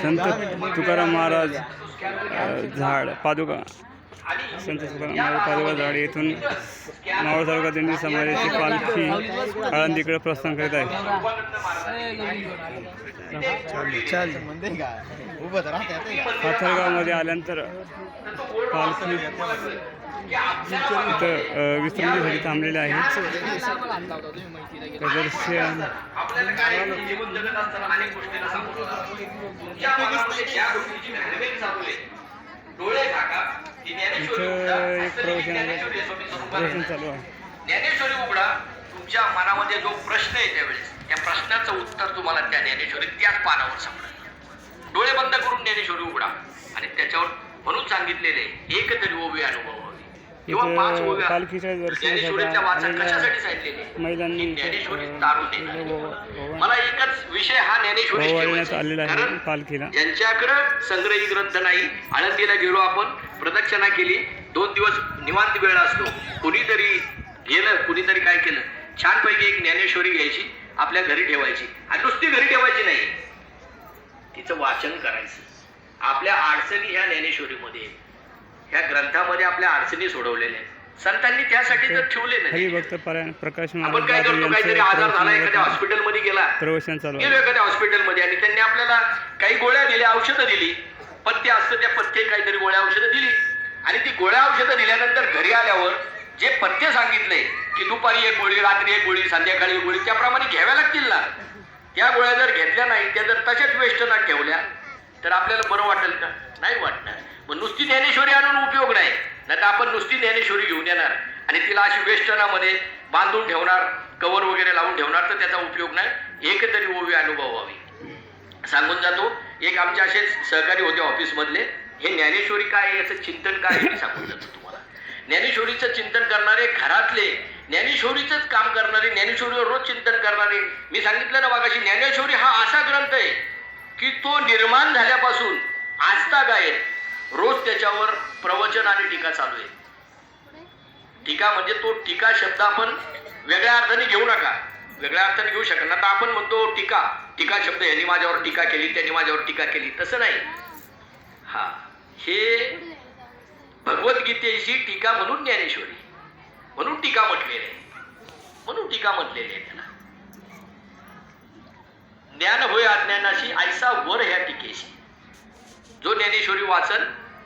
संत तुकाराम महाराज झाड पादुका. संत तुकाराम महाराज पादुका झाड येथून मावळ तालुका दिंडी समाजाची पालखी आळंदीकडे प्रस्थान करीत आहे. पाथरगावमध्ये आल्यानंतर पालखी इथं अ, विश्रांतीसाठी थांबलेले आहेत. प्रदर्शन. आपल्याला चालू आहे, ज्ञानेश्वरी इथं उघडा, एक प्रवचन चालू आहे. ज्ञानेश्वरी उघडा तुमच्या मनामध्ये जो प्रश्न आहे त्यावेळेस त्या प्रश्नाचं उत्तर तुम्हाला त्या ज्ञानेश्वरी त्याच पानावर सापडेल. डोळे बंद करून ज्ञानेश्वरी उघडा. आणि त्याच्यावर म्हणून सांगितलेले एक तरी ओवी अनुभव. इथं पालखीच्या दर्शनासाठी महिलांनी ओवाळण्यात आलेला आहे कारण पालखीला. ज्यांच्याकडं संग्रही ग्रंथ नाही. आळंदीला गेलो आपण प्रदक्षिणा केली. दोन दिवस निवांत वेळ असतो. कुणीतरी गेलं कुणीतरी काय केलं? छानपैकी एक ज्ञानेश्वरी घ्यायची आपल्या घरी ठेवायची. आणि नुसती घरी ठेवायची नाही. तिचं वाचन करायचं. आपल्या अडचणी ह्या ज्ञानेश्वरीमध्ये. ह्या ग्रंथामध्ये आपल्या अडचणी सोडवलेल्या आहेत. संतांनी त्यासाठी तर ठेवले नाही. प्रकाश आपण काय करतो? काहीतरी आजार झाला एखाद्या हॉस्पिटलमध्ये गेला. प्रवचन चालू गेलो एखाद्या हॉस्पिटलमध्ये आणि त्यांनी आपल्याला काही गोळ्या दिल्या औषधं दिली. पथ्य असतं त्या पथ्य काहीतरी गोळ्या औषधं दिली. आणि ती गोळ्या औषधं दिल्यानंतर घरी आल्यावर जे पथ्य सांगितलंय की दुपारी एक गोळी रात्री एक गोळी संध्याकाळी एक गोळी त्याप्रमाणे घ्याव्या लागतील ना. त्या गोळ्या जर घेतल्या नाही त्या जर तशाच वेस्टनात ठेवल्या तर आपल्याला बरं वाटेल का? नाही वाटणार. मग नुसती ज्ञानेश्वरी आणून उपयोग नाही. नाही तर आपण नुसती ज्ञानेश्वरी घेऊन येणार. आणि तिला अशी वेस्टर्नामध्ये बांधून ठेवणार कवर वगैरे लावून ठेवणार तर त्याचा उपयोग नाही. एक तरी ओवी अनुभवावी. सांगून जातो एक आमचे असे सहकारी होते ऑफिसमधले. हे ज्ञानेश्वरी काय याचं चिंतन काय हे सांगून जातो तुम्हाला. ज्ञानेश्वरीचं चिंतन करणारे घरातले ज्ञानेश्वरीचंच काम करणारे ज्ञानेश्वरीवर रोज चिंतन करणारे. मी सांगितलं ना मागाशी तो निर्माण झाल्यापासून आजता आजतागायत रोज त्याच्यावर प्रवचन आणि टीका चालू आहे. टीका म्हणजे तो टीका शब्द आपण वेगळ्या अर्थाने घेऊ नका. वेगळ्या अर्थाने घेऊ शकत आता आपण म्हणतो टीका टीका शब्द यांनी माझ्यावर टीका केली त्यांनी माझ्यावर टीका केली. तसं नाही. हा हे भगवद्गीतेची टीका म्हणून ज्ञानेश्वरी म्हणून टीका म्हटलेली आहे. म्हणून टीका म्हटलेली आहे त्याला. ज्ञान होय अज्ञानाशी ऐसा वर ह्या टीकेशी. जो ज्ञानेश्वरी वाचन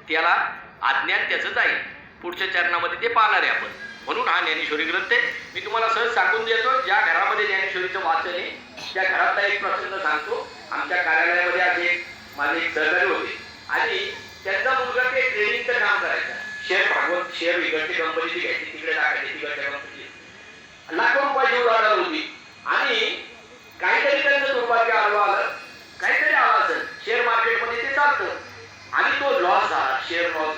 त्याला अज्ञान त्याचं जाईल. पुढच्या चरणामध्ये ते पाहणार आहे आपण. म्हणून हा ज्ञानेश्वरी ग्रंथ आहे. मी तुम्हाला सहज सांगून देतो ज्या घरामध्ये ज्ञानेश्वरीचं वाचन आहे त्या घरातला एक प्रसंग सांगतो. आमच्या कार्यालयामध्ये आज एक माझे एक सहकारी होते. आणि त्यांचा मुलगा ते ट्रेनिंगचं काम करायचा. शेअर भागवत शेअर विकतची कंपनीची घ्यायची तिकडे टाकायची तिकडच्या कंपनीची लाखो रुपयाची उलाढाल होती आणि काहीतरी त्यांचं दुर्भाग्य आलं आलं काहीतरी आलं असेल शेअर मार्केटमध्ये ते चालतं आणि तो लॉस झाला